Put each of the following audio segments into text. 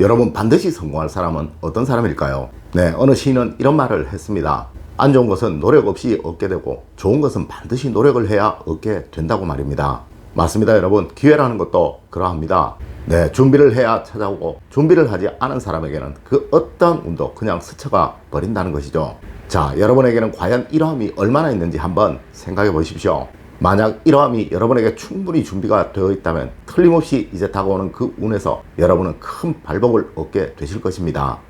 여러분 반드시 성공할 사람은 어떤 사람일까요? 네, 어느 시인은 이런 말을 했습니다. 안 좋은 것은 노력 없이 얻게 되고 좋은 것은 반드시 노력을 해야 얻게 된다고 말입니다. 맞습니다, 여러분. 기회라는 것도 그러합니다. 네, 준비를 해야 찾아오고 준비를 하지 않은 사람에게는 그 어떤 운도 그냥 스쳐가 버린다는 것이죠. 자, 여러분에게는 과연 이러함이 얼마나 있는지 한번 생각해 보십시오. 만약 이러함이 여러분에게 충분히 준비가 되어 있다면 틀림없이 이제 다가오는 그 운에서 여러분은 큰 발복을 얻게 되실 것입니다.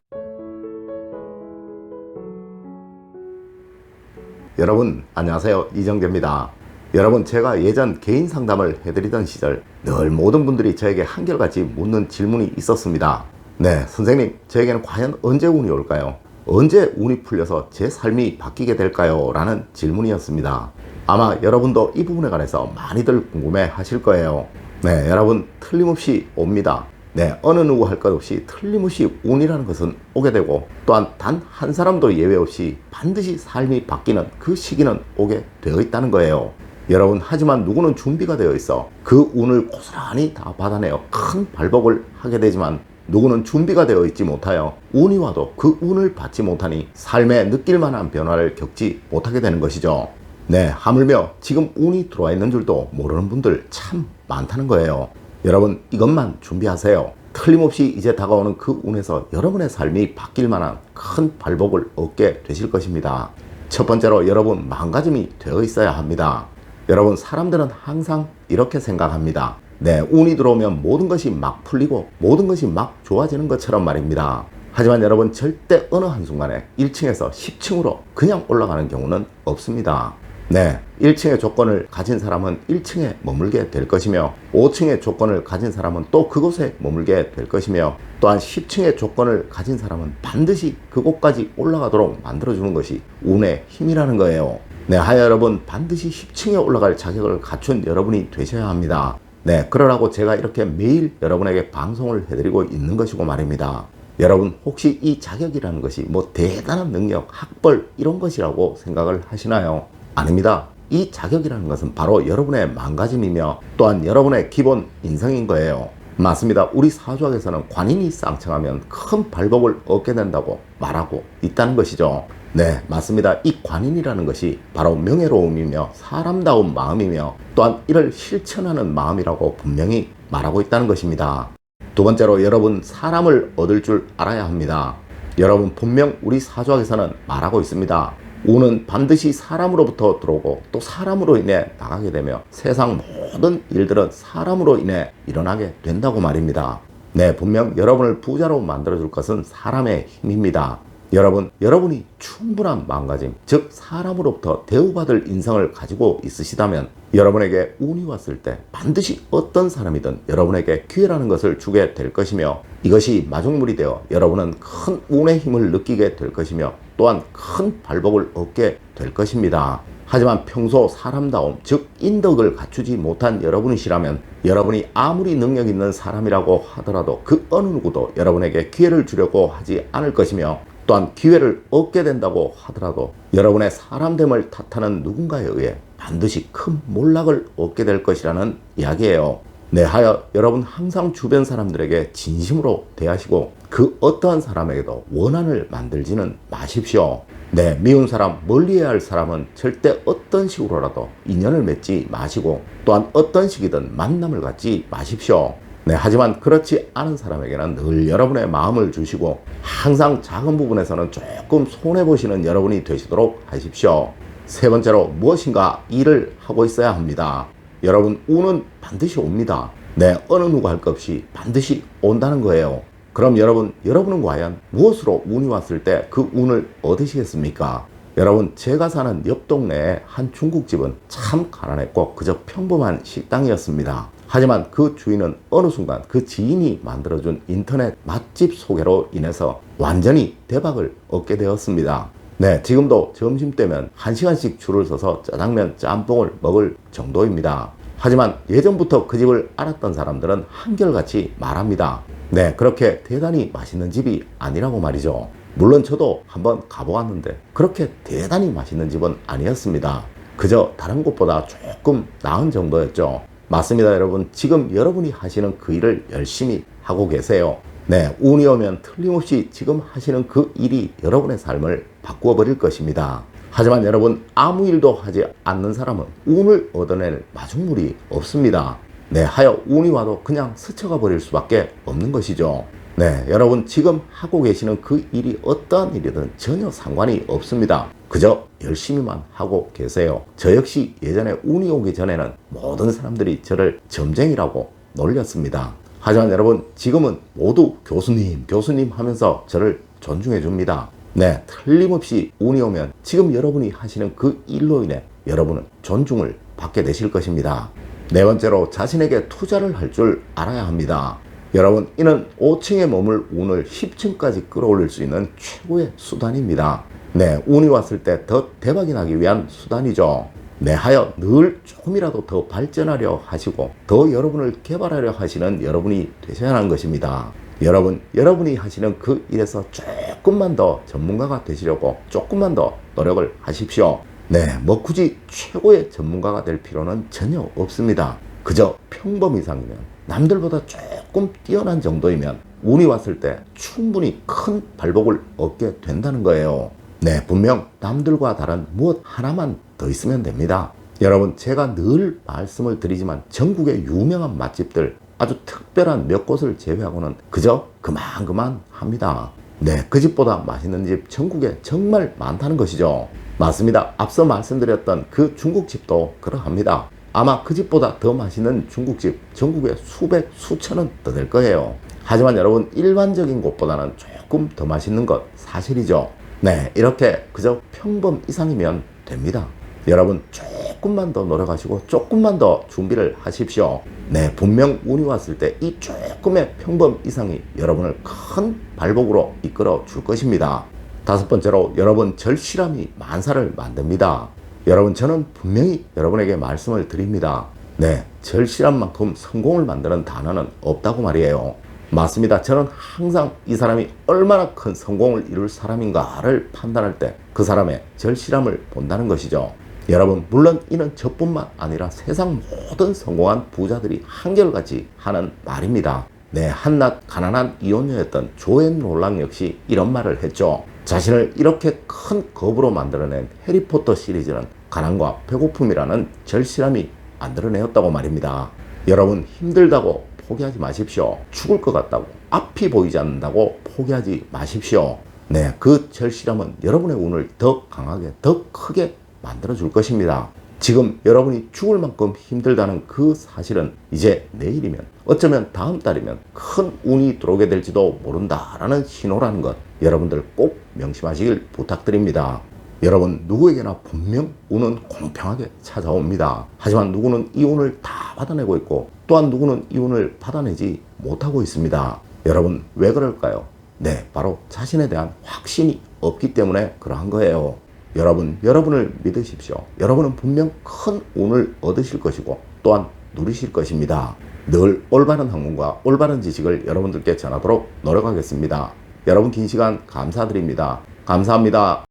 여러분 안녕하세요 이정재입니다. 여러분 제가 예전 개인 상담을 해드리던 시절 늘 모든 분들이 저에게 한결같이 묻는 질문이 있었습니다. 네 선생님 저에게는 과연 언제 운이 올까요? 언제 운이 풀려서 제 삶이 바뀌게 될까요? 라는 질문이었습니다. 아마 여러분도 이 부분에 관해서 많이들 궁금해 하실 거예요. 네 여러분 틀림없이 옵니다. 네, 어느 누구 할 것 없이 틀림없이 운이라는 것은 오게 되고 또한 단 한 사람도 예외 없이 반드시 삶이 바뀌는 그 시기는 오게 되어 있다는 거예요. 여러분, 하지만 누구는 준비가 되어 있어 그 운을 고스란히 다 받아내어 큰 발복을 하게 되지만 누구는 준비가 되어 있지 못하여 운이 와도 그 운을 받지 못하니 삶에 느낄 만한 변화를 겪지 못하게 되는 것이죠. 네, 하물며 지금 운이 들어와 있는 줄도 모르는 분들 참 많다는 거예요. 여러분 이것만 준비하세요. 틀림없이 이제 다가오는 그 운에서 여러분의 삶이 바뀔 만한 큰 발복을 얻게 되실 것입니다. 첫 번째로 여러분 마음가짐이 되어 있어야 합니다. 여러분 사람들은 항상 이렇게 생각합니다. 네, 운이 들어오면 모든 것이 막 풀리고 모든 것이 막 좋아지는 것처럼 말입니다. 하지만 여러분 절대 어느 한순간에 1층에서 10층으로 그냥 올라가는 경우는 없습니다. 네, 1층의 조건을 가진 사람은 1층에 머물게 될 것이며 5층의 조건을 가진 사람은 또 그곳에 머물게 될 것이며 또한 10층의 조건을 가진 사람은 반드시 그곳까지 올라가도록 만들어주는 것이 운의 힘이라는 거예요. 네, 하여 여러분 반드시 10층에 올라갈 자격을 갖춘 여러분이 되셔야 합니다. 네, 그러라고 제가 이렇게 매일 여러분에게 방송을 해드리고 있는 것이고 말입니다. 여러분 혹시 이 자격이라는 것이 뭐 대단한 능력, 학벌 이런 것이라고 생각을 하시나요? 아닙니다. 이 자격이라는 것은 바로 여러분의 마음가짐이며 또한 여러분의 기본 인성인 거예요. 맞습니다. 우리 사주학에서는 관인이 쌍청하면 큰 발복을 얻게 된다고 말하고 있다는 것이죠. 네, 맞습니다. 이 관인이라는 것이 바로 명예로움이며 사람다운 마음이며 또한 이를 실천하는 마음이라고 분명히 말하고 있다는 것입니다. 두 번째로 여러분 사람을 얻을 줄 알아야 합니다. 여러분 분명 우리 사주학에서는 말하고 있습니다. 운은 반드시 사람으로부터 들어오고 또 사람으로 인해 나가게 되며 세상 모든 일들은 사람으로 인해 일어나게 된다고 말입니다. 네, 분명 여러분을 부자로 만들어줄 것은 사람의 힘입니다. 여러분, 여러분이 충분한 마음가짐, 즉 사람으로부터 대우받을 인성을 가지고 있으시다면 여러분에게 운이 왔을 때 반드시 어떤 사람이든 여러분에게 기회라는 것을 주게 될 것이며 이것이 마중물이 되어 여러분은 큰 운의 힘을 느끼게 될 것이며 또한 큰 발복을 얻게 될 것입니다. 하지만 평소 사람다움, 즉 인덕을 갖추지 못한 여러분이시라면 여러분이 아무리 능력 있는 사람이라고 하더라도 그 어느 누구도 여러분에게 기회를 주려고 하지 않을 것이며 또한 기회를 얻게 된다고 하더라도 여러분의 사람됨을 탓하는 누군가에 의해 반드시 큰 몰락을 얻게 될 것이라는 이야기예요. 네, 하여 여러분 항상 주변 사람들에게 진심으로 대하시고 그 어떠한 사람에게도 원한을 만들지는 마십시오. 네, 미운 사람, 멀리해야 할 사람은 절대 어떤 식으로라도 인연을 맺지 마시고 또한 어떤 식이든 만남을 갖지 마십시오. 네, 하지만 그렇지 않은 사람에게는 늘 여러분의 마음을 주시고 항상 작은 부분에서는 조금 손해보시는 여러분이 되시도록 하십시오. 세 번째로 무엇인가 일을 하고 있어야 합니다. 여러분, 운은 반드시 옵니다. 네, 어느 누구 할 것 없이 반드시 온다는 거예요. 그럼 여러분, 여러분은 과연 무엇으로 운이 왔을 때 그 운을 얻으시겠습니까? 여러분, 제가 사는 옆 동네에 한 중국집은 참 가난했고 그저 평범한 식당이었습니다. 하지만 그 주인은 어느 순간 그 지인이 만들어준 인터넷 맛집 소개로 인해서 완전히 대박을 얻게 되었습니다. 네, 지금도 점심 때면 한시간씩 줄을 서서 짜장면, 짬뽕을 먹을 정도입니다. 하지만 예전부터 그 집을 알았던 사람들은 한결같이 말합니다. 네, 그렇게 대단히 맛있는 집이 아니라고 말이죠. 물론 저도 한번 가보았는데 그렇게 대단히 맛있는 집은 아니었습니다. 그저 다른 곳보다 조금 나은 정도였죠. 맞습니다, 여러분. 지금 여러분이 하시는 그 일을 열심히 하고 계세요. 네, 운이 오면 틀림없이 지금 하시는 그 일이 여러분의 삶을 바꾸어 버릴 것입니다. 하지만 여러분 아무 일도 하지 않는 사람은 운을 얻어낼 마중물이 없습니다. 네, 하여 운이 와도 그냥 스쳐가 버릴 수밖에 없는 것이죠. 네, 여러분 지금 하고 계시는 그 일이 어떠한 일이든 전혀 상관이 없습니다. 그저 열심히만 하고 계세요. 저 역시 예전에 운이 오기 전에는 모든 사람들이 저를 점쟁이라고 놀렸습니다. 하지만 여러분 지금은 모두 교수님, 교수님 하면서 저를 존중해 줍니다. 네, 틀림없이 운이 오면 지금 여러분이 하시는 그 일로 인해 여러분은 존중을 받게 되실 것입니다. 네 번째로 자신에게 투자를 할 줄 알아야 합니다. 여러분, 이는 5층에 머물 운을 10층까지 끌어올릴 수 있는 최고의 수단입니다. 네, 운이 왔을 때 더 대박이 나기 위한 수단이죠. 네, 하여 늘 조금이라도 더 발전하려 하시고 더 여러분을 개발하려 하시는 여러분이 되셔야 하는 것입니다. 여러분, 여러분이 하시는 그 일에서 조금만 더 전문가가 되시려고 조금만 더 노력을 하십시오. 네, 뭐 굳이 최고의 전문가가 될 필요는 전혀 없습니다. 그저 평범 이상이면 남들보다 조금 뛰어난 정도이면 운이 왔을 때 충분히 큰 발복을 얻게 된다는 거예요. 네, 분명 남들과 다른 무엇 하나만 더 있으면 됩니다. 여러분, 제가 늘 말씀을 드리지만 전국의 유명한 맛집들 아주 특별한 몇 곳을 제외하고는 그저 그만 그만 합니다. 네, 그 집보다 맛있는 집 전국에 정말 많다는 것이죠. 맞습니다. 앞서 말씀드렸던 그 중국집도 그러합니다. 아마 그 집보다 더 맛있는 중국집 전국에 수백, 수천은 더 될 거예요. 하지만 여러분 일반적인 곳보다는 조금 더 맛있는 것 사실이죠. 네, 이렇게 그저 평범 이상이면 됩니다. 여러분 조금만 더 노력하시고 조금만 더 준비를 하십시오. 네, 분명 운이 왔을 때 이 조금의 평범 이상이 여러분을 큰 발복으로 이끌어 줄 것입니다. 다섯 번째로 여러분 절실함이 만사를 만듭니다. 여러분 저는 분명히 여러분에게 말씀을 드립니다. 네, 절실한 만큼 성공을 만드는 단어는 없다고 말이에요. 맞습니다. 저는 항상 이 사람이 얼마나 큰 성공을 이룰 사람인가를 판단할 때 그 사람의 절실함을 본다는 것이죠. 여러분, 물론 이는 저뿐만 아니라 세상 모든 성공한 부자들이 한결같이 하는 말입니다. 네, 한낱 가난한 이혼녀였던 조앤 롤랑 역시 이런 말을 했죠. 자신을 이렇게 큰 겁으로 만들어낸 해리포터 시리즈는 가난과 배고픔이라는 절실함이 만들어내었다고 말입니다. 여러분, 힘들다고 포기하지 마십시오. 죽을 것 같다고, 앞이 보이지 않는다고 포기하지 마십시오. 네, 그 절실함은 여러분의 운을 더 강하게, 더 크게 만들어 줄 것입니다. 지금 여러분이 죽을 만큼 힘들다는 그 사실은 이제 내일이면 어쩌면 다음 달이면 큰 운이 들어오게 될지도 모른다라는 신호라는 것 여러분들 꼭 명심하시길 부탁드립니다. 여러분 누구에게나 분명 운은 공평하게 찾아옵니다. 하지만 누구는 이 운을 다 받아내고 있고 또한 누구는 이 운을 받아내지 못하고 있습니다. 여러분 왜 그럴까요? 네, 바로 자신에 대한 확신이 없기 때문에 그러한 거예요. 여러분, 여러분을 믿으십시오. 여러분은 분명 큰 운을 얻으실 것이고 또한 누리실 것입니다. 늘 올바른 학문과 올바른 지식을 여러분들께 전하도록 노력하겠습니다. 여러분 긴 시간 감사드립니다. 감사합니다.